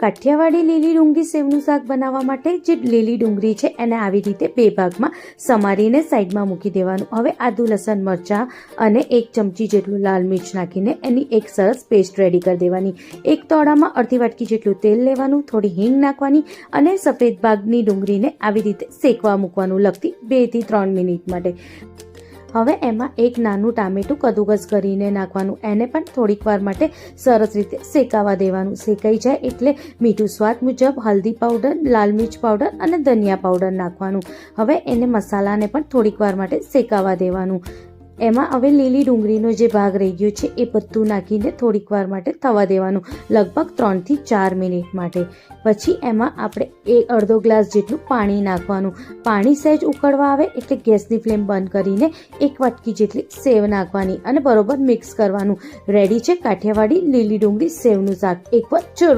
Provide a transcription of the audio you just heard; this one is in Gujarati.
કાઠિયાવાડી લીલી ડુંગળી સેવનું શાક બનાવવા માટે જે લીલી ડુંગળી છે એને આવી રીતે બે ભાગમાં સમારીને સાઈડમાં મૂકી દેવાનું. હવે આદુ, લસણ, મરચાં અને એક ચમચી જેટલું લાલ મિર્ચ નાખીને એની એક સરસ પેસ્ટ રેડી કરી દેવાની. એક તોડામાં અડધી વાટકી જેટલું તેલ લેવાનું, થોડી હિંગ નાખવાની અને સફેદ ભાગની ડુંગળીને આવી રીતે શેકવા મૂકવાનું લગતી બેથી ત્રણ મિનિટ માટે. હવે એમાં એક નાનું ટામેટું કદુકસ કરીને નાખવાનું, એને પણ થોડીક વાર માટે સરસ રીતે શેકાવા દેવાનું. શેકાઈ જાય એટલે મીઠું સ્વાદ મુજબ હલ્દી પાવડર, લાલ મિર્ચ પાવડર અને ધનિયા પાવડર નાખવાનું. હવે એને મસાલાને પણ થોડીક વાર માટે શેકાવા દેવાનું. એમાં હવે લીલી ડુંગળીનો જે ભાગ રહી ગયો છે, એ બધું નાખીને થોડીક વાર માટે થવા દેવાનું, લગભગ ત્રણથી ચાર મિનિટ માટે. પછી એમાં આપણે એક અડધો ગ્લાસ જેટલું પાણી નાખવાનું. પાણી સહેજ ઉકળવા આવે એટલે ગેસની ફ્લેમ બંધ કરીને એક વાટકી જેટલી સેવ નાખવાની અને બરોબર મિક્સ કરવાનું. રેડી છે કાઠિયાવાડી લીલી ડુંગળી સેવનું શાક. એકવાર જરૂર